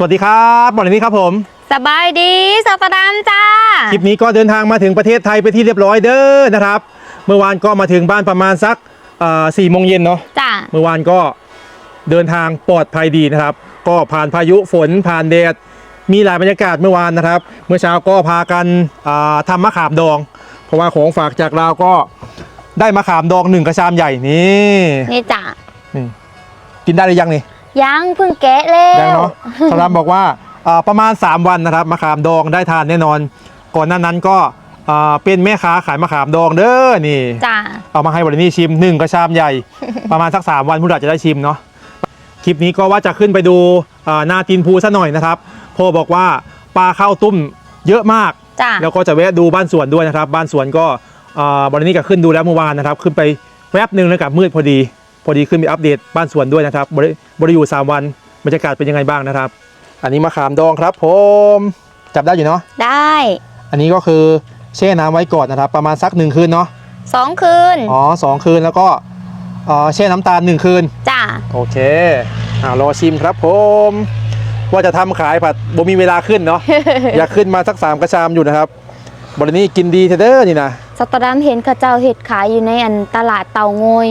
สวัสดีครับบอลนี้ครับผม สบายดีสตดามจ้า คลิปนี้ก็เดินทางมาถึงประเทศไทยไปนที่เรียบร้อยเด้อนะครับ เมื่อวานก็มาถึงบ้านประมาณสักสี่โมงเย็นเนาะจ้าเมื่อวานก็เดินทางปลอดภัยดีนะครับ ก็ผ่านพายุฝนผ่านแดดมีหลายบรรยากาศเมื่อวานนะครับ เมื่อเช้าก็พากันอ่าทำมะขามดอง เพราะว่าของฝากจากเราก็ได้มะขามดองหนึ่งกระชามใหญ่นี่นี่จ้านี่กินได้หรือยังนี่ ยังเพิ่งแกะแล้ว ยังเนาะสารามบอกว่าอ่าประมาณ 3 วันนะครับมะขามดองได้ทานแน่นอน ก่อนหน้านั้นก็อ่าเป็นแม่ค้าขายมะขามดองเด้อนี่จ้าเอามาให้บรินี่ชิมหนึ่งกระชามใหญ่ ประมาณสัก 3 วันผู้อาจจะได้ชิมเนาะคลิปนี้ก็ว่าจะขึ้นไปดูอ่านาตีนภูซะหน่อยนะครับพ่อบอกว่าปลาเข้าตุ้มเยอะมากจ้าแล้วก็จะแวะดูบ้านสวนด้วยนะครับ บ้านสวนก็อ่าบรินี่ก็ขึ้นดูแล้วเมื่อวานนะครับ ขึ้นไปแวบหนึ่งแล้วกับมืดพอดี พอดีขึ้นไปอัปเดตบ้านสวนด้วยนะครับบริบริอยู่ 3 วันบรรยากาศเป็นยังไงบ้างนะครับ อันนี้มะขามดองครับผมจับได้อยู่เนาะได้อันนี้ก็คือแช่น้ำไว้ก่อนนะครับ ประมาณสักหนึ่งคืนเนาะสองคืนอ๋อสองคืนแล้วก็เอ่อแช่น้ำตาลหนึ่งคืน จ้าโอเคอ่ารอชิมครับผม ว่าจะทำขายผัดบ่มีเวลาขึ้นเนาะ อยากขึ้นมาสักสามกระชามอยู่นะครับบรินี่กินดีเทเดอร์นี่นะ สตดามเห็นเข้าเจ้าเห็ดขายอยู่ในอันตลาดเตางอย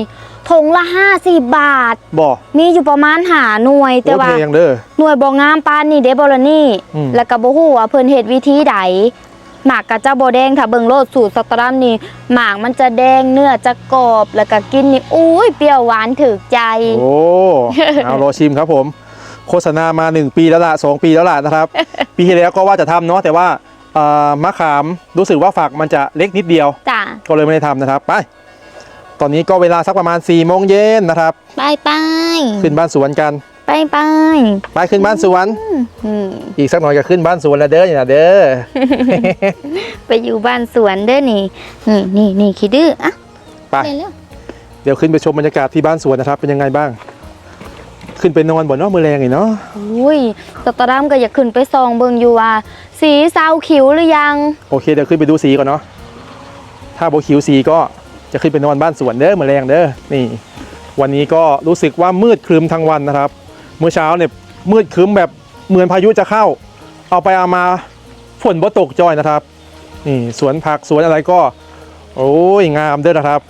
ถงละ50บาทบอกมีอยู่ประมาณหาหน่วยแต่โอว่าเคยังเด้อ หน่วยบ่งามปานนี่เด้บ่ละนี่ อืม แล้วก็บ่ฮู้ว่าเพิ่นเฮ็ดวิธีใดหมากกะเจ้าบ่แดงถ้าเบิ่งโลดสูตรสตรามนี่หมากมันจะแดงเนื้อจะกรอบแล้วก็กินนี่อุ้ยเปรี้ยวหวานถึกใจ โอ้ เอารอชิมครับผม โฆษณามา 1 ปีแล้วล่ะ2ปีแล้วล่ะนะครับ ปีที่แล้วก็ว่าจะทำเนาะแต่ว่าเอ่อมะขามรู้สึกว่าฝักมันจะเล็กนิดเดียว จ้ะก็เลยไม่ได้ทำนะครับ ไป ตอนนี้ก็เวลาสักประมาณ4ี่โมงเย็นนะครับ ไปไปขึ้นบ้านสวนกัน ไปไปไปขึ้นบ้านสวนอืมอีกสักหน่อยก็ขึ้นบ้านสวนแล้วเด้ออย่าเด้อ ไปอยู่บ้านสวนเด้อนี่ นี่นี่นี่คิดดื้ออะไปเร็วเดี๋ยวขึ้นไปชมบรรยากาศที่บ้านสวนนะครับ เป็นยังไงบ้าง ขึ้นไปนอนบนนอกมือแรงอีกเนาะๆอุ้ยสตรามก็อยากขึ้นไปซองเบิ่งอยู่ว่า สีเซาขิวหรือยัง โอเคเดี๋ยวขึ้นไปดูสีก่อนเนาะ ถ้าโบคิวสีก็ จะขึ้นไปนอนบ้านสวนเด้อมือแรงเด้อนี่ วันนี้ก็รู้สึกว่ามืดครึ้มทั้งวันนะครับ เมื่อเช้าเนี่ยมืดครึ้มแบบเหมือนพายุจะเข้า เอาไปเอามาฝนบ่ตกจอยนะครับ นี่สวนผักสวนอะไรก็ โอ้ยงามเด้อนะครับ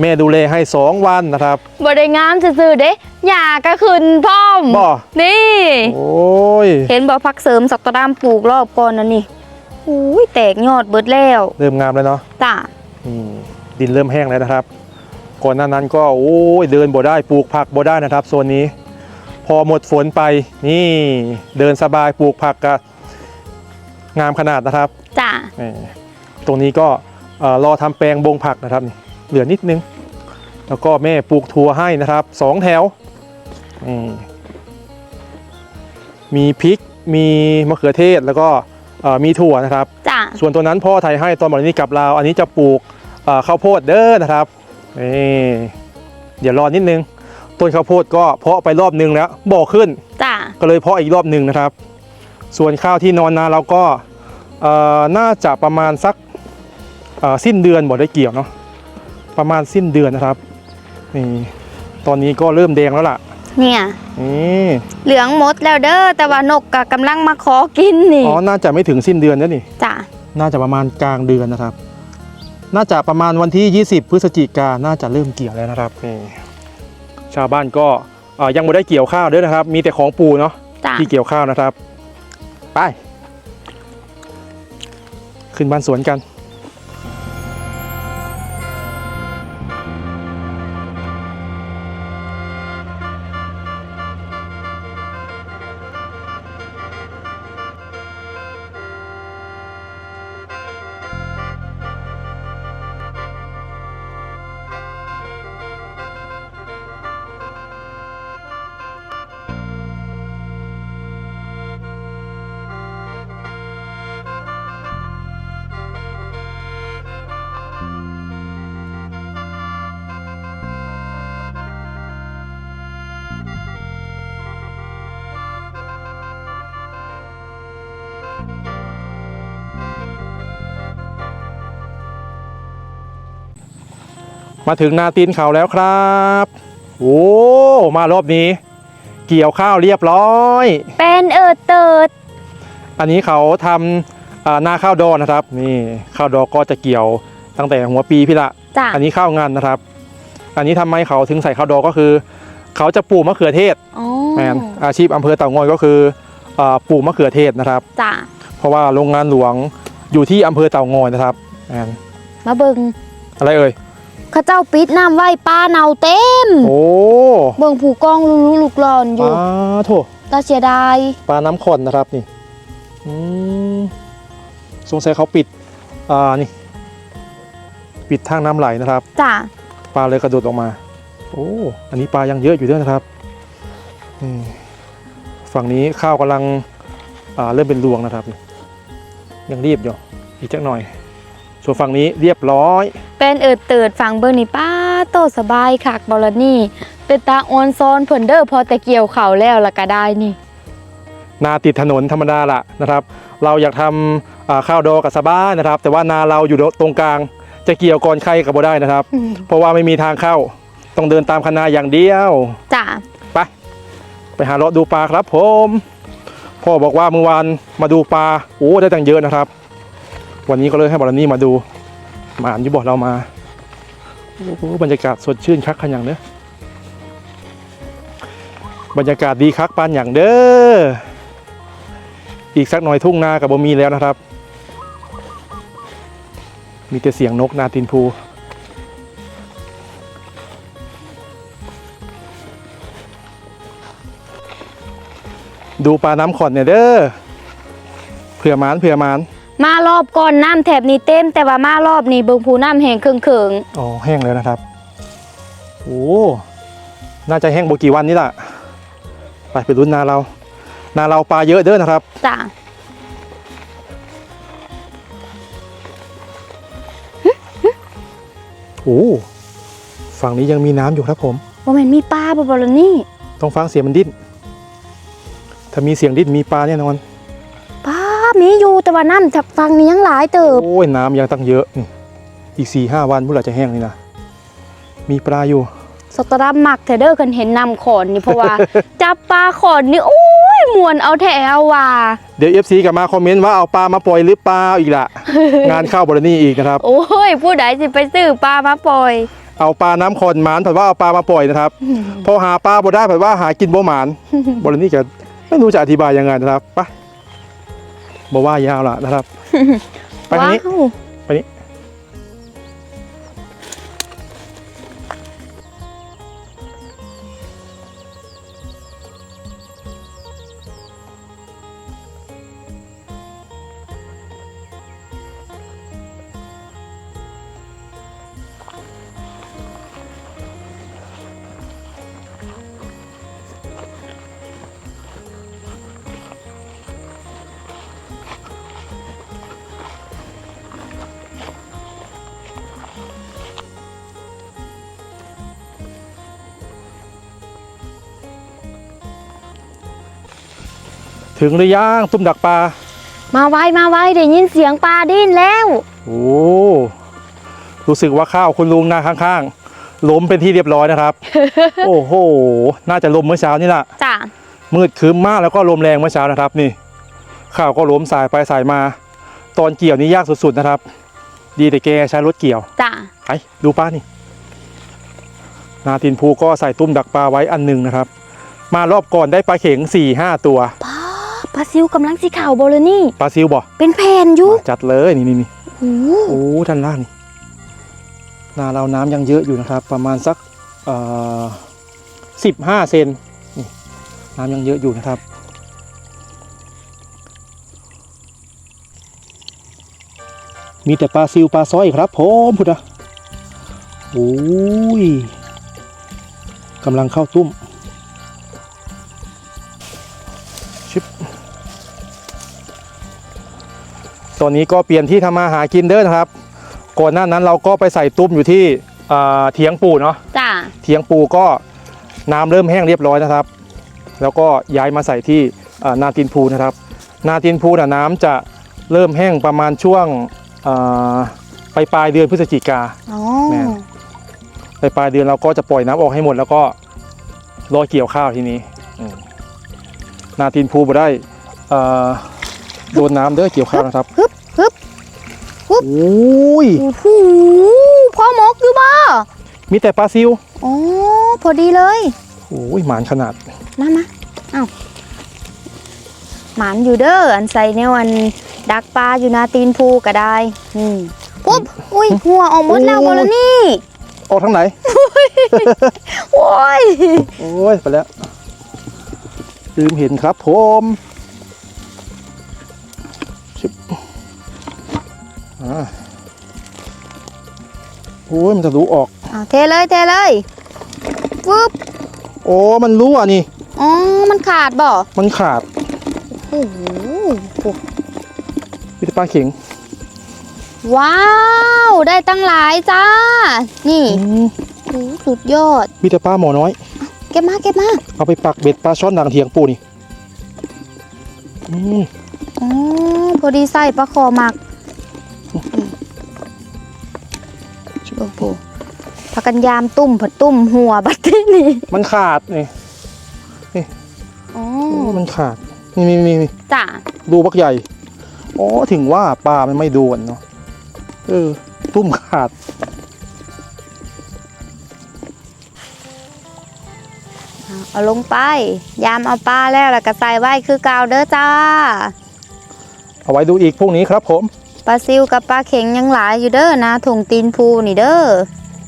แม่ดูแลให้สองวันนะครับบ่ได้งามซื่อๆเด้หญ้าก็ขึ้นพร้อมบ่นี่ โอ้ยเห็นบ่พักเสริมสักตรามปลูกรอบก่อนนั่นนี่อุ้ยแตกยอดเบิดแล้ว เริ่มงามแล้วเนาะจ้ะอืม ดินเริ่มแห้งแล้วนะครับ ก่อนหน้านั้นก็โอ้ยเดินบ่ได้ปลูกผักบ่ได้นะครับโซนนี้ พอหมดฝนไปนี่เดินสบายปลูกผักก็งามขนาดนะครับจ้ะนี่ตรงนี้ก็เอ่อรอทำแปลงบงผักนะครับนี่เหลือนิดนึง แล้วก็แม่ปลูกถั่วให้นะครับสองแถวนี่มีพริกมีมะเขือเทศแล้วก็เอ่อมีถั่วนะครับจ้ะส่วนตัวนั้นพ่อไทยให้ตอนหมดนี้กลับลาวอันนี้จะปลูกเอ่อ ข้าวโพดเด้อนะครับนี่เดี๋ยวรอนิดนึง ต้นข้าวโพดก็เพาะไปรอบนึงแล้วบ่อขึ้นจ้ะก็เลยเพาะอีกรอบหนึ่งนะครับ ส่วนข้าวที่นอนนาเราก็เอ่อน่าจะประมาณสักเอ่อสิ้นเดือนบ่ได้เกี่ยวเนาะประมาณสิ้นเดือนนะครับนี่ตอนนี้ก็เริ่มแดงแล้วล่ะ เนี่ยนี่เหลืองหมดแล้วเด้อแต่ว่านกก็กำลังมาขอกินนี่อ๋อน่าจะไม่ถึงสิ้นเดือนนะนี่จ้ะน่าจะประมาณกลางเดือนนะครับ น่าจะประมาณวันที่ 20 พฤศจิกาน่าจะเริ่มเกี่ยวแล้วนะครับนี่ชาวบ้านก็เอ่อยังไม่ได้เกี่ยวข้าวด้วยนะครับ มีแต่ของปูเนาะจ้ะที่เกี่ยวข้าวนะครับ ไป ขึ้นบ้านสวนกัน มาถึงนาตีนเขาแล้วครับ โอ้มารอบนี้ เกี่ยวข้าวเรียบร้อย เป็นเออเติดอันนี้เขาทำอ่านาข้าวดอนะครับ นี่ข้าวดอก็จะเกี่ยวตั้งแต่หัวปีพี่ละจ้ะอันนี้ข้าวงานนะครับ อันนี้ทำไมเขาถึงใส่ข้าวดอก็คือ เขาจะปลูกมะเขือเทศอ๋อแมนอาชีพอำเภอเต่างอยก็คืออ่าปลูกมะเขือเทศนะครับจ้ะเพราะว่าโรงงานหลวงอยู่ที่อำเภอเต่างอยนะครับแมนมาเบิงอะไรเอ่ย เข้าเจ้าปิดน้ำไว้ปลาเน่าเต็ม โอ้เบิงผูกองลุลุลุกหลอนอปยู่ลาโถตาเสียดายปลาน้ำขอนนะครับนี่อืมสงสัยเขาปิด อ่านี่ ปิดทางน้ำไหลนะครับ จ้ะปลาเลยกระโดดออกมา โอ้ อันนี้ปลายังเยอะอยู่ด้วยนะครับอืมฝั่งนี้ข้าวกำลังอ่าเริ่มเป็นรวงนะครับ ยังรีบอยู่ อีกจักหน่อย ส่วนฝั่งนี้เรียบร้อย เป็นเออเติดฝั่งเบิงนี่ป้าโตสบายคักบอลนี่เป็นตาออนซอนเพิ่นเด้อพอแต่เกี่ยวเขาวแล้วละก็ได้นี่ นาติดถนนธรรมดาละนะครับ เราอยากทำอ่าข้าวดอกับสบายนะครับ แต่ว่านาเราอยู่ตรงกลางจะเกี่ยวก่อนใครกับบ่ได้นะครับ เพราะว่าไม่มีทางเข้าต้องเดินตามคณะอย่างเดียวจ้ะไปไปหาเลาะดูปลาครับผมพ่อบอกว่าเมื่อวานมาดูปลาโอ้ได้ตั้งเยอะนะครับ วันนี้ก็เลยให้บอลนี่มาดูมาอันยุบอกเรามาโอ้โหบรรยากาศสดชื่นคักขนาดเด้อบรรยากาศดีคักปานอย่างเด้ออีกสักหน่อยทุ่งนากับบ่มีแล้วนะครับ มีแต่เสียงนกนาตินพูดูปลาน้ำขอนเนี่ยเด้อเผื่อมานเผื่อมาน มารอบก่อนน้ำแถบนี้เต็ม แต่ว่ามารอบนี้เบิงผูน้ำแห้งเคิงอ๋อแห้งแล้วนะครับโอ้น่าจะแห้งบกี่วันนี่แหละไปไปลุ้นนาเรา นาเราปลาเยอะเด้อนะครับๆจ้ะโอ้ฝั่งนี้ยังมีน้ำอยู่ครับผมว่ามันมีปลาบ่บอลนี่ต้องฟังเสียงมันดิ้นถ้ามีเสียงดิ้นมีปลาแน่นอนปลา มีอยู่แต่ว่าน้ำจากฝั่งนี้ยังหลายเติบโอ้ยน้ำยังตั้งเยอะนี่อีกสี่ห้าวันพวกเราจะแห้งนี่นะมีปลาอยู่สตรัมมักแต่เด้อคันเห็นนำขอนนี่เพราะว่า จับปลาขอนนี่โอ้ยมวนเอาแถวว่า เดี๋ยวเอฟซีกลับมาคอมเมนต์ว่าเอาปลามาปล่อยหรือเปล่าอีกละงานเข้าบรนี่อีกนะครับ โอ้ยผู้ใดสิไปซื้อปลามาปล่อย เอาปลาน้ำขอนหมานผัดว่าเอาปลามาปล่อยนะครับ พอหาปลาบ่ได้ผัดว่าหากินบ่หมานบรนี่จะไม่รู้จะอธิบายยังไงนะครับไปะ บ่ว่ายาวละนะครับ ไปทางนี้ ถึงหรือยังตุ้มดักปลา มาไว้มาไว้ได้ยินเสียงปลาดิ้นแล้ว โอ้ รู้สึกว่าข้าวคุณลุงนาข้างๆ ล้มเป็นที่เรียบร้อยนะครับ โอ้โห น่าจะลมเมื่อเช้านี่แหละจ้ะมืดครึ้มมากแล้วก็ลมแรงเมื่อเช้านะครับ นี่ ข้าวก็ล้มสายไปสายมา ตอนเกี่ยวนี่ยากสุดๆนะครับ ดีแต่แกใช้รถเกี่ยว จ้ะไปดูปลานี่ นาตินภูก็ใส่ตุ้มดักปลาไว้อันหนึ่งนะครับ มารอบก่อนได้ปลาเข็ง4ี่ห้าตัวปลาป ลาซิวกำลังสีขาวบอลนี่ ปลาซิวบ่เป็นแผ่นอยู่มาจัดเลยนี่นี่นี่โอ้โหโอ้ท่านล่างนี่นาเราน้ำยังเยอะอยู่นะครับ ประมาณสักสิบห้าเซนนี่น้ำยังเยอะอยู่นะครับ มีแต่ปลาซิวปลาซ้อยครับผมพุทธะโอ้ยกำลังเข้าตุ้มชิบ ตอนนี้ก็เปลี่ยนที่ทำมาหากินเด้อนะครับ ก่อนหน้านั้นเราก็ไปใส่ตุ้มอยู่ที่อ่าเถียงปูเนาะจ้ะเถียงปูก็น้ำเริ่มแห้งเรียบร้อยนะครับ แล้วก็ย้ายมาใส่ที่อ่านาตินพูนะครับ นาตินพูน่ะน้ำจะเริ่มแห้งประมาณช่วงอ่าไปปลายเดือนพฤศจิกาอ๋อแม่ไปปลายเดือนเราก็จะปล่อยน้ำออกให้หมด แล้วก็รอเกี่ยวข้าวทีนี้อืมนาตีนภูบ่ได้อ่า โดนน้ำเด้อเกี่ยวข้าวนะครับฮึบฮึบโอ้ยโอ้โหพ่อมกอยู่บ่มีแต่ปลาซิวโอ้พอดีเลยโอ้ยหมานขนาดมามาเอ้าหมานอยู่เด้ออันใส่แนวอันดักปลาอยู่นาตีนภูก็ได้อืมปุ๊บอุ้ยหัวออกหมดแล้วโอ้บอลนี่ออกทางไหนโอ้ยโอ้ยไปแล้วลืมเห็นครับผม อ่าโอ้ยมันจะรู้ออกเอาเทเลยเทเลยปุ๊บโอ้มันรู้อะนี่ อ๋อมันขาดบ่มันขาดโอ้โหวิตาปลาเข็งว้าว ได้ตั้งหลายจ้า นี่อืมโอ้สุดยอดวิตาปลาหมอน้อย เก็บมาเก็บมาเอาไปปักเบ็ดปลาช่อนด่างเทียงปูนี่อืมอ๋อพอดีใส่ปลาคอหมัก พักกันยามตุ่มผัดตุ่มหัวบัดที่นี่มันขาดนี่อ๋อโอ้มันขาดนี่นี่นี่นี่จ้าดูบักใหญ่อ๋อถึงว่าปลามันไม่โดนเนาะเออตุ้มขาด เอาลงไป ยามเอาปลาแล้วแล้วก็ใส่ไว้คือกาวเด้อจ้า เอาไว้ดูอีกพรุ่งนี้ครับผม ปลาซิวกับปลาเข็งยังหลายอยู่เด้อนะถุงตีนภูนี่เด้อ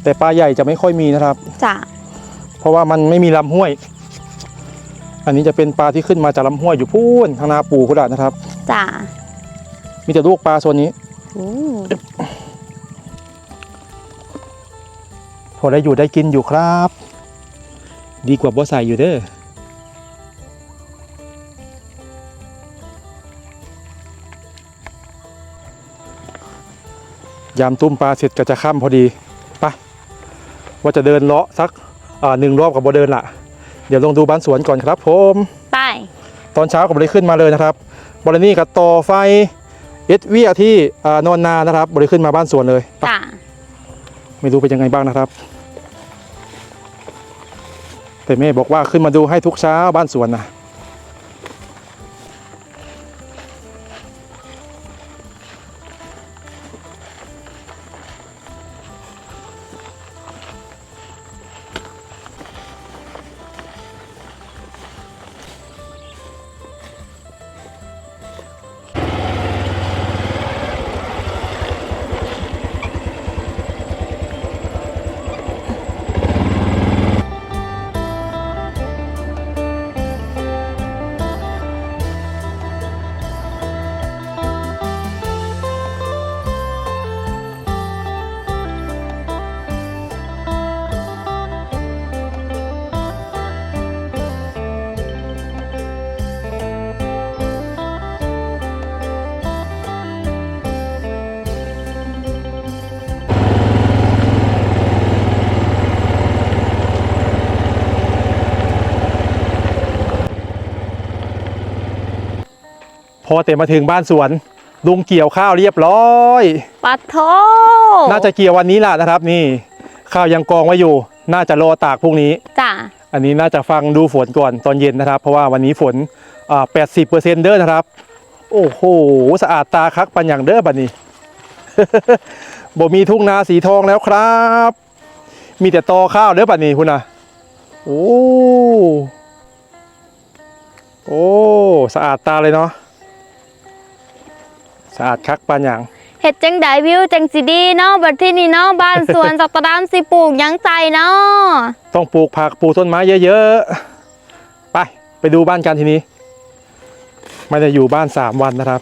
แต่ปลาใหญ่จะไม่ค่อยมีนะครับ จ้าเพราะว่ามันไม่มีลำห้วย อันนี้จะเป็นปลาที่ขึ้นมาจากลำห้วยอยู่พูนทางนาปูกุดานะครับ จ้ามีแต่ลูกปลาโซนนี้ โอ้พอได้อยู่ได้กินอยู่ครับ ดีกว่าบ่ใส่อยู่เด้อยามตุ้มปลาเสร็จก็จะค่ำพอดีไป ว่าจะเดินเลาะสักอ่าหนึ่งรอบกับบ่เดินละเดี๋ยวลงดูบ้านสวนก่อนครับผมไปตอนเช้าก็บริขึ้นมาเลยนะครับบรินี่กับต่อไฟเอสเวียที่อ่านอนนานะครับ บริขึ้นมาบ้านสวนเลยไปจ้าไม่รู้เป็นยังไงบ้างนะครับ แต่แม่บอกว่าขึ้นมาดูให้ทุกเช้าบ้านสวนนะ อแต่มาถึงบ้านสวน ลุงเกี่ยวข้าวเรียบร้อยปัดโทน่าจะเกี่ยววันนี้แหละนะครับนี่ ข้าวยังกองไว้อยู่ น่าจะรอตากพรุ่งนี้ จ้าอันนี้น่าจะฟังดูฝนก่อนตอนเย็นนะครับ เพราะว่าวันนี้ฝนอ่า80เปอร์เซ็นต์เด้อนะครับ โอ้โหสะอาดตาคักปันอย่างเด้อบัดนี้ บ่มีทุ่งนาสีทองแล้วครับ มีแต่ตอข้าวเด้อบัดนี้คุณนะโอ้โอ้สะอาดตาเลยเนาะสะอาดคักปันอย่างเฮ็ดจังไดวิวจังสิดีเนาะบัดที่นี่เนาะบ้านสวนสัตว์ดามสิปลูกหยังใจเนาะต้องปลูกผักปลูกต้นไม้เยอะๆ ไป ไปดูบ้านกันทีนี้ไม่ได้อยู่บ้าน3วันนะครับ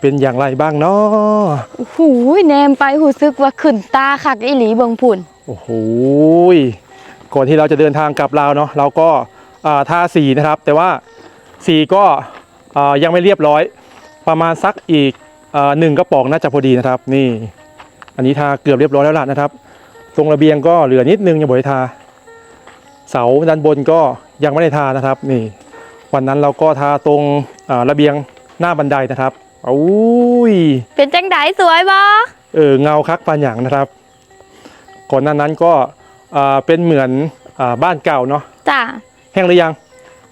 เป็นอย่างไรบ้างเนาะโอ้โหแนมไปหูซึกว่าขึ้นตาคักอีหลีเบิ่งพุ่นโอ้โหยก่อนที่เราจะเดินทางกลับลาวเนาะเราก็อ่าทาสีนะครับ แต่ว่าสีก็อ่ายังไม่เรียบร้อย ประมาณสักอีกอ่า หนึ่งกระป๋องน่าจะพอดีนะครับ นี่ อันนี้ทาเกือบเรียบร้อยแล้วล่ะนะครับ ตรงระเบียงก็เหลือนิดนึงยังบ่ได้ทา เสาด้านบนก็ยังไม่ได้ทานะครับ นี่ วันนั้นเราก็ทาตรงอ่าระเบียงหน้าบันไดนะครับอุ้ยเป็นจังไดสวยบ่เออเงาคักปานอย่างนะครับ ก่อนหน้านั้นก็อ่าเป็นเหมือนอาบ้านเก่าเนาะจ้าแห้งหรือยัง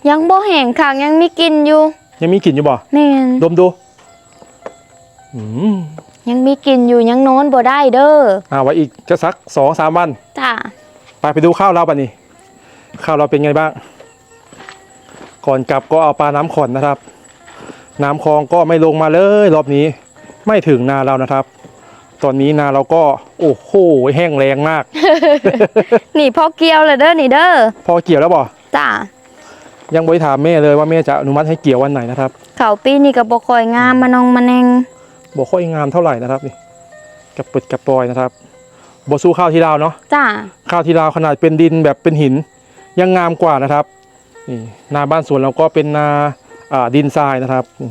ยังบ่แห้งค่ะยังมีกลินอยู่ ยังมีกลิ่นอยู่บ่แม่นดมดูอืม ยังมีกลินอยู่ยังนอนบ่ได้เด้ออ่าไว้อีกจะสักสองสามวันจ้าไปไปดูข้าวเราป่ะนี่ข้าวเราเป็นไงบ้าง ก่อนกลับก็เอาปลาน้ำขอนนะครับ น้ำคลองก็ไม่ลงมาเลยรอบนี้ ไม่ถึงนาเรานะครับ ตอนนี้นาเราก็ โอ้โหแห้งแรงมากนี่พอเกี่ยวเลยเด้อนี่เด้อพอเกี่ยวแล้วบ่จ้ายังไม่ได้ถามแม่เลยว่าแม่จะอนุมัติให้เกี่ยววันไหนนะครับ เขาปีนี่ก็บ่ค่อยงามมานองมาแนง บอกค่อยงามเท่าไหร่นะครับนี่กระปึดกระปอยนะครับบสู้ข้าวที่ลาวเนาะจ้าข้าวที่ลาวขนาดเป็นดินแบบเป็นหิน ยังงามกว่านะครับนี่นาบ้านสวนเราก็เป็นนาอ่าดินทรายนะครับนี่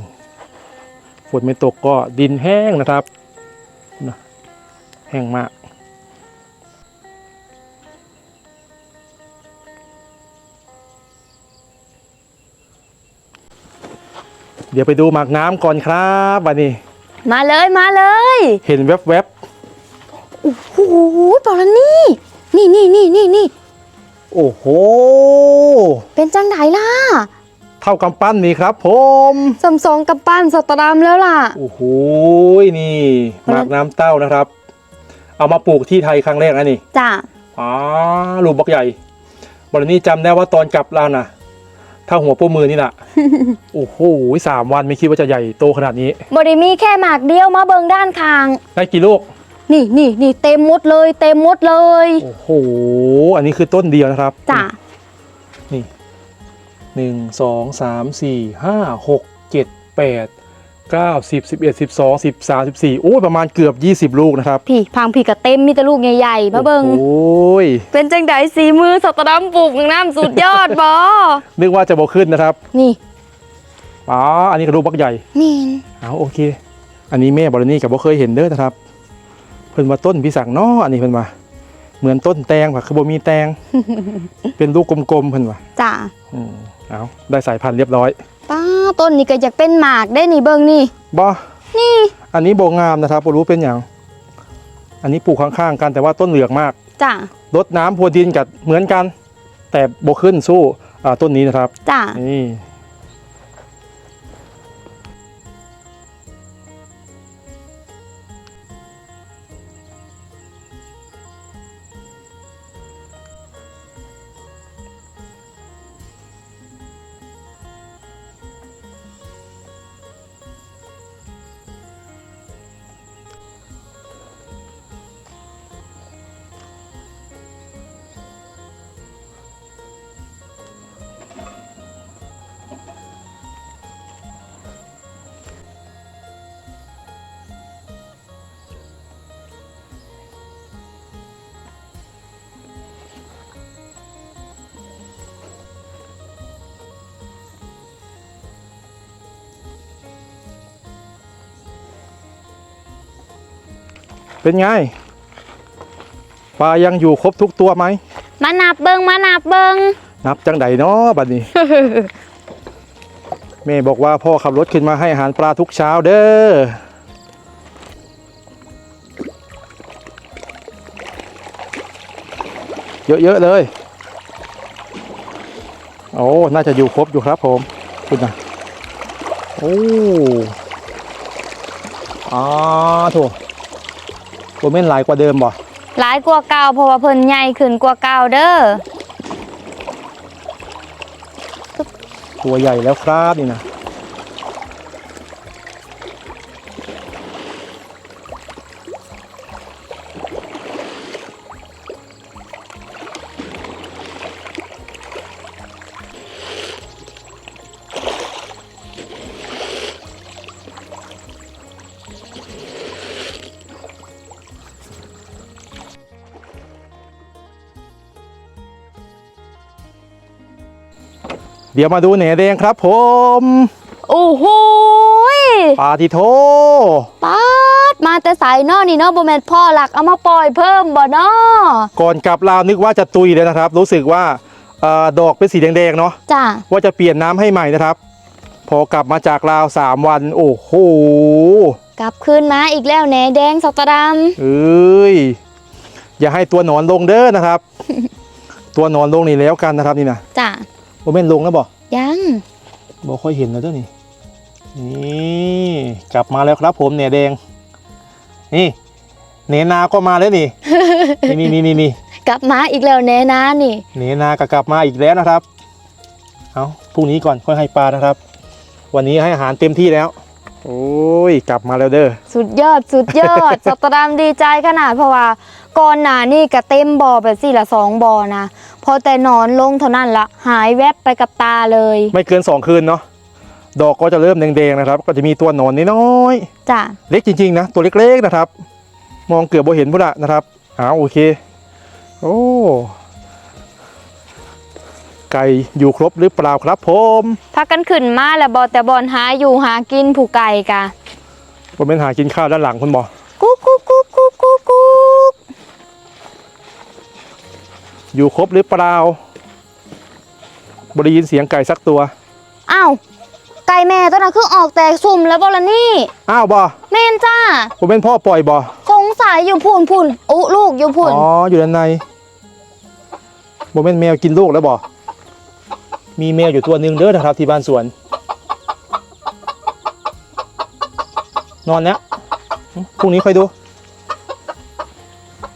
ฝนไม่ตกก็ดินแห้งนะครับนะแห้งมากเดี๋ยวไปดูหมากน้ำก่อนครับวันนี้ มาเลยมาเลย เห็นแวบโอ้โหเปล่าละนี่ นี่นี่นี่นี่นี่ ๆ โอ้โห เป็นจังไดล่ะ เท่ากำปั้นนี่ครับผมสมสองกับปั้นสตรามแล้วล่ะ โอ้โห นี่หมากน้ำเต้านะครับ เอามาปลูกที่ไทยครั้งแรกนะนี่จ้าอ๋อลูกบักใหญ่บรินี้จำได้ว่าตอนกลับลาวนะ ถ้าหัวโป้มือนี่น่ะโอ้โหสามวันไม่คิดว่าจะใหญ่โตขนาดนี้บริมีแค่หมากเดียวมาเบิงด้านข้าง ได้กี่ลูก นี่นี่นี่เต็มหมดเลย เต็มหมดเลย โอ้โห อันนี้คือต้นเดียวนะครับ จ้านี่หนึ่งสองสามสี่ห้าหกเจ็ดแปด เก้าสิบสิบเอ็ดสิบสองสิบสามสิบสี่โอ้ยประมาณเกือบยี่สิบลูกนะครับพี่พังพี่ก็เต็มมีแต่ลูกใหญ่ๆมาเบิงโอ้ยเป็นจังไดสีมือสตรามปลูกน้ำสุดยอดบอนึกว่าจะบอกขึ้นนะครับนี่อ๋ออันนี้กระดูกบักใหญ่นี่เอาโอเค อันนี้แม่บรนี่กับบ่เคยเห็นเด้อนะครับ เพิ่นว่าต้นพี่สังเนาะอันนี้เพิ่นว่าเหมือนต้นแตงค่ะคือบ่มีแตง เป็นลูกกลมๆเพิ่นว่าจ้าอืมเอาได้สายพันธุ์เรียบร้อย ป้าต้นนี้ก็อยากเป็นหมากได้นี่เบิงนี่บ่นี่ อันนี้บ่งามนะครับบ่รู้เป็นหยังอันนี้ปลูกข้างๆกันแต่ว่าต้นเหลืองมากจ้ารดน้ำพรวนดินกับเหมือนกัน แต่บ่ขึ้นสู้อ่าต้นนี้นะครับจ้านี่ เป็นไงปลายังอยู่ครบทุกตัวไหมมานับเบิงมานับเบิงนับจังใดเนาะบัดนี้แม่บอกว่าพ่อขับรถขึ้นมาให้อาหารปลาทุกเช้าเด้อเยอะๆเลย โอ้ น่าจะอยู่ครบอยู่ครับผม คุณนะโอ้อาถูกโบเม่นหลายกว่าเดิมบ่หลายกว่าเก่าเพราะว่าเพิ่นใหญ่ขึ้นกว่าเก่าเด้อตัวใหญ่แล้วครับนี่นะ เดี๋ยวมาดูแหนแดงครับผมโอ้โหยปาติโทป๊าดมาแต่สายเนอนี่เนาะบ่แม่นพ่อหลักเอามาปล่อยเพิ่มบ่เนาะก่อนกลับลาวนึกว่าจะตุยเลยนะครับ รู้สึกว่าเออดอกเป็นสีแดงๆเนาะจ้าว่าจะเปลี่ยนน้ำให้ใหม่นะครับ พอกลับมาจากลาว3วัน โอ้โหกลับคืนมาอีกแล้วแหนแดงสตรามเอ้ยอย่าให้ตัวหนอนลงเด้อนะครับ ตัวหนอนลงนี่แล้วกันนะครับนี่นะจ้า โมเมนลงแล้วบอกยังบ่ค่อยเห็นเลยเด้อนี่นี่กลับมาแล้วครับผมเนี่ยแดง นี่เนนาก็มาแล้วนี่ นี่นี่นี่นี่กลับมาอีกแล้วแน่นะนี่เนนาก็กลับมาอีกแล้วนะครับเอาพรุ่งนี้ก่อนค่อยให้ปลานะครับ วันนี้ให้อาหารเต็มที่แล้ว โอ้ยกลับมาแล้วเด้อสุดยอดสุดยอดสตรามดีใจขนาดเพราะว่า ก่อนหน้านี่ก็เต็มบ่อแบบสี่ละสองบ่อนะพอแต่นอนลงเท่านั้นละหายแวบไปกับตาเลย ไม่เกินสองคืนเนาะดอกก็จะเริ่มแดงๆนะครับ ก็จะมีตัวหนอนน้อยจ้ะๆเล็กจริงๆนะตัวเล็กๆนะครับ มองเกือบบ่เห็นพุ่นละนะครับอ้าวโอเค โอ้ไก่อยู่ครบหรือเปล่าครับผมพักกันขึ้นมาแล้วบอแต่บอลหาอยู่หากินผูกไก่กะผมเป็นหากินข้าวด้านหลังคุณบอกุ๊กกุ๊กกุ๊กกุ๊กกุ๊ อยู่ครบหรือเปล่าบได้ยินเสียงไก่สักตัว อ้าว ไก่แม่ตัวนั้นคือออกแตกสุ่มแล้วบอละนี่ อ้าวบอแม่นจ้าผมเป็นพ่อปล่อยบอสงสัยอยู่พุ่นพุ่นอุลูกอยู่พุ่น อ๋อ อยู่ด้านในผมเป็นแมวกินลูกแล้วบอมีแมวอยู่ตัวหนึ่งเด้อนะครับที่บ้านสวน นอนแล้วพรุ่งนี้ค่อยดู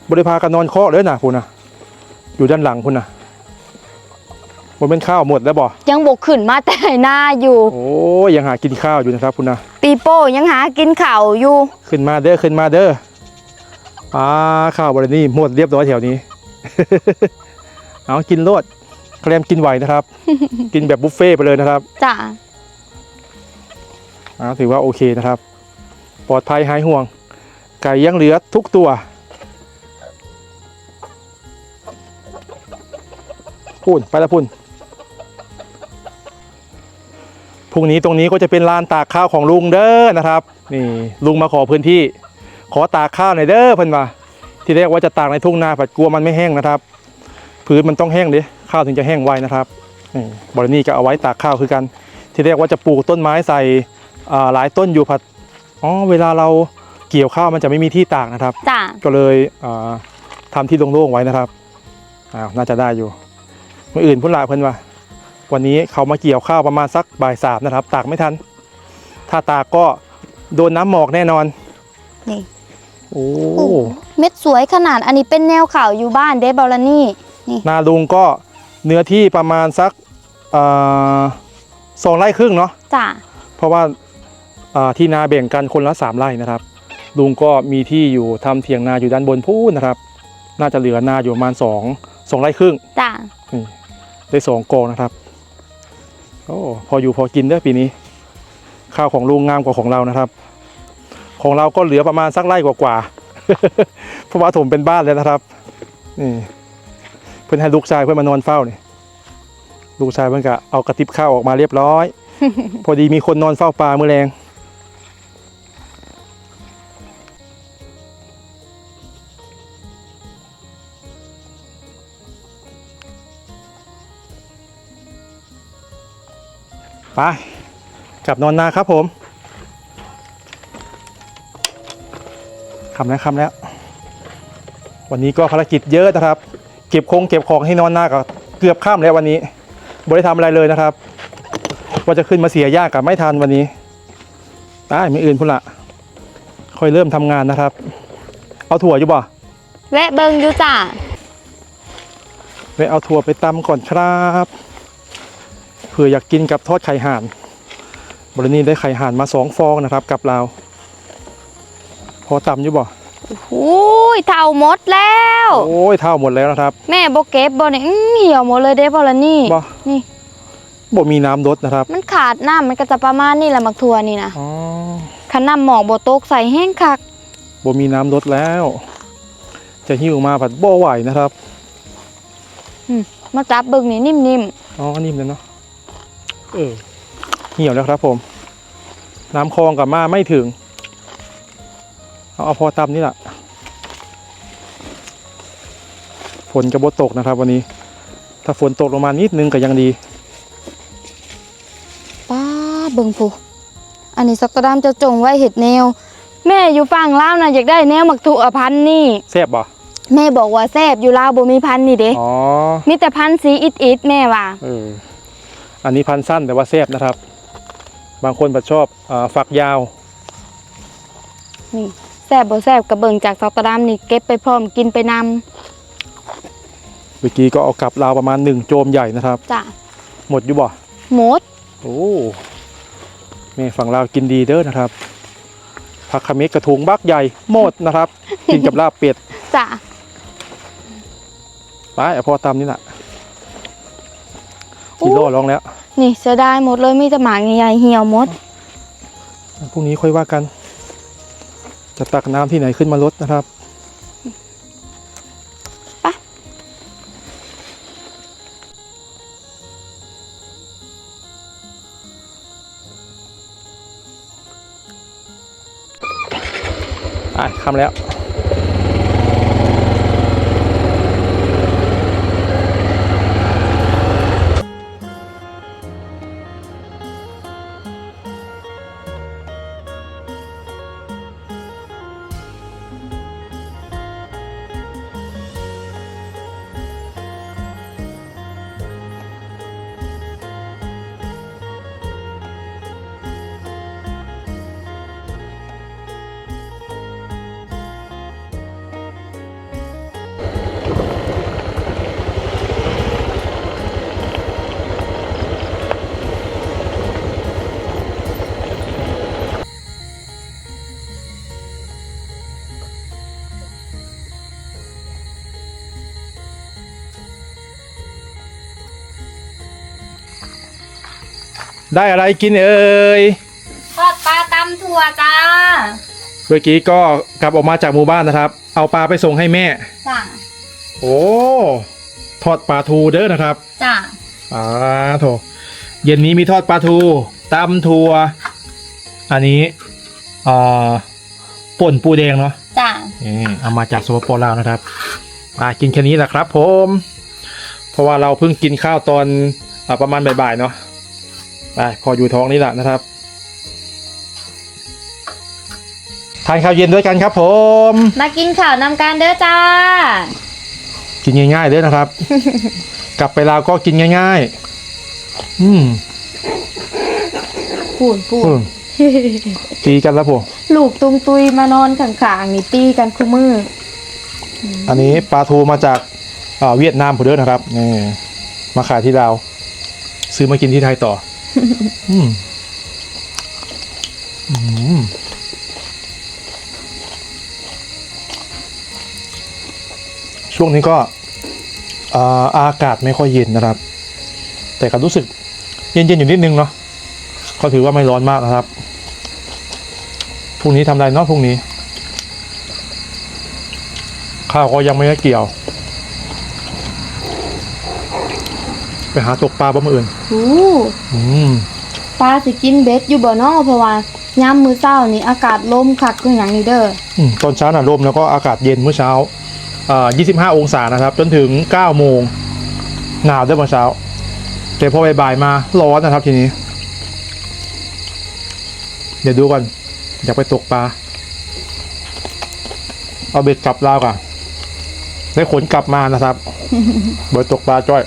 บริพากันนอนเคาะเลยนะคุณนะ อยู่ด้านหลังคุณนะผมเป็นข้าวหมดแล้วบอยังบกขึ้นมาแต่หน้าอยู่ โอ้ยยังหากินข้าวอยู่นะครับคุณนะปีโป้ยังหากินข่าวอยู่ ขึ้นมาเด้อขึ้นมาเด้ออ่าข้าวบรินี่หมดเรียบร้อยแถวนี้ เอากินโลดแกลมกินไหวนะครับ กินแบบบุฟเฟ่ต์ไปเลยนะครับจ้ะอ่าถือว่าโอเคนะครับ ปลอดภัยหายห่วง ไก่ยังเหลือทุกตัว พุ่นไปละพุ่นพรุ่งนี้ตรงนี้ก็จะเป็นลานตากข้าวของลุงเด้อนะครับ นี่ลุงมาขอพื้นที่ ขอตากข้าวหน่อยเด้อเพิ่นมาที่แรกว่าจะตากในทุ่งนาผัดกลัวมันไม่แห้งนะครับพื้นมันต้องแห้งดิข้าวถึงจะแห้งไวนะครับนี่บรินี่ก็เอาไว้ตากข้าวคือกัน ที่แรกว่าจะปลูกต้นไม้ใส่อ่าหลายต้นอยู่ผัดอ๋อเวลาเราเกี่ยวข้าวมันจะไม่มีที่ตากนะครับจ้ะก็เลยอ่าทำที่โล่งๆไว้นะครับอ้าวน่าจะได้อยู่เมื่ออื่นพุ่นละเพิ่นว่า วันนี้เขามาเกี่ยวข้าวประมาณสักบ่ายสามนะครับ ตากไม่ทัน ถ้าตากก็โดนน้ำหมอกแน่นอน นี่ โอ้โอ้เม็ดสวยขนาดอันนี้เป็นแนวข่าวอยู่บ้านเด้บอละนี่ นาลุงก็เนื้อที่ประมาณสักอ่าสองไร่ครึ่งเนาะ จ้ะ เพราะว่าอ่าที่นาแบ่งกันคนละสามไร่นะครับ ลุงก็มีที่อยู่ทำเถียงนาอยู่ด้านบนพูนนะครับ น่าจะเหลือนาอยู่ประมาณสองสองไร่ครึ่งจ้ะ นี่ ได้สองกองนะครับโอ้พออยู่พอกินเด้อปีนี้ ข้าวของลุงงามกว่าของเรานะครับ ของเราก็เหลือประมาณสักไร่กว่าๆเพราะว่าถมเป็นบ้านแล้วนะครับนี่เพื่อนให้ลูกชายเพื่อนมานอนเฝ้านี่ลูกชายเพื่อนก็เอากระติบข้าวออกมาเรียบร้อย พอดีมีคนนอนเฝ้าปลาเมื่อแรง ไปกลับนอนนาครับผมคำแล้วคำแล้ว วันนี้ก็ภารกิจเยอะนะครับ เก็บคงเก็บของให้นอนนาก็เกือบข้ามแล้ววันนี้ไม่ได้ทำอะไรเลยนะครับ ว่าจะขึ้นมาเสียยากกับไม่ทันวันนี้ได้ไม่อื่นพุ่นละค่อยเริ่มทำงานนะครับ เอาถั่วอยู่บ่แวะเบิงอยู่จ้ะไปเอาถั่วไปตำก่อนครับ เผื่ออยากกินกับทอดไข่ห่านบรินี้ได้ไข่ห่านมาสองฟองนะครับ กับเราพอตำอยู่บ่อุ้ยเท่าหมดแล้ว โอ้ยเท่าหมดแล้วนะครับ แม่บเก็บบเนี่ยอื้อเหี่ยวหมดเลยเด้บอละนี่บ่นี่บ่มีน้ำลดนะครับ มันขาดน้ำมันก็จะประมาณนี่แหละมักทัวนี่นะอ๋อขันน้ำหมอกบตกใส่แห้งคักบ่มีน้ำลดแล้ว จะหิ้วมาผัดบ่ไหวนะครับมาจับเบิงนี่นิ่มอ๋อนิ่มเลยเนาะ เออเหี่ยวแล้วครับผม น้ำคลองกับมาไม่ถึง เอาเอาพอตำนี่แหละฝนกระบตกนะครับ วันนี้ ถ้าฝนตกลงมานิดนึงก็ยังดีๆป้าเบิงผู้อันนี้สักกระดามจะจงไว้เห็ดแนว แม่อยู่ฝั่งลาวนะอยากได้แนวมักถั่วพันธุ์นี่แซ่บบ่แม่บอกว่าแซบอยู่ลาวบ่มีพันธุ์นี่เด้อ๋อมีแต่พันธุ์สีอิดอิดๆแม่ว่าเออ ออันนี้พันธุ์สั้นแต่ว่าแซ่บนะครับ บางคนแบบชอบอาฝักยาว นี่แซ่บบ่แซ่บกระเบิงจากสตอดัมนี่เก็บไปพร้อมกินไปนำเมื่อกี้ก็เอากลับราวประมาณหนึ่งโจมใหญ่นะครับจ้ะหมดอยู่บ่หมดโอ้แม่ฝั่งลาวกินดีเด้อนะครับผักขมิ้นกระถุงบักใหญ่หมดนะครับ กินกับลาบเป็ดจ้ะไปเอาพอตามนี่แหละ กิโลลองแล้ว นี่เสียดายหมดเลยมีแต่หมากใหญ่ๆเหี่ยวหมดพรุ่งนี้ค่อยว่ากัน จะตักน้ำที่ไหนขึ้นมาลดนะครับไปอะคำแล้ว ได้อะไรกินเอ่ยทอดปลาตำถั่วจ้า เมื่อกี้ก็กลับออกมาจากหมู่บ้านนะครับ เอาปลาไปส่งให้แม่ จ้ะโอ้ทอดปลาทูเด้อนะครับจ้ะอ่าโถเย็นนี้มีทอดปลาทูตำทัวอันนี้อ่าป่นปูแดงเนาะจ้ะนี่เอามาจากสปปลาวนะครับอ่ากินแค่นี้แหละครับ ผม เพราะว่าเราเพิ่งกินข้าวตอนอาประมาณบ่ายๆเนาะ ไปพออยู่ท้องนี่แหละนะครับ ทานข้าวเย็นด้วยกันครับผม มากินข้าวนำกันเด้อจ้า กินง่ายๆเลยนะครับ กลับไปลาวก็กินง่ายๆ อืมพูนพูนอืมตีกันแล้วผมลูกตุงตุยมานอนข้างๆนี่ตีกันคู่มือ อันนี้ปลาทูมาจากอ่าเวียดนามผมเด้อนะครับนี่มาขายที่ลาวซื้อมากินที่ไทยต่อ อืมอืมช่วงนี้ก็อาอากาศไม่ค่อยเย็นนะครับ แต่ก็รู้สึกเย็นๆอยู่นิดนึงเนาะก็ถือว่าไม่ร้อนมากนะครับพรุ่งนี้ทำอะไรเนาะพรุ่งนี้ ข้าวก็ยังไม่ได้เกี่ยว ไปหาตกปลาบ้ามืออื่นโอ้อืมปลาสิกินเบ็ดอยู่บ่เนอเพราะว่ายามมื้อเช้านี่อากาศลมคักคือหยังนี่เด้ออืมตอนเช้าหน่ะลมแล้วก็อากาศเย็นเมื่อเช้าอ่า25 องศานะครับ จนถึง9โมงหนาวด้วยเมื่อเช้าแต่พอบ่ายๆมาร้อนนะครับทีนี้ เดี๋ยวดูก่อนอยากไปตกปลาเอาเบ็ดกลับลาวก่อนได้ขนกลับมานะครับเบิดตกปลาจ้อย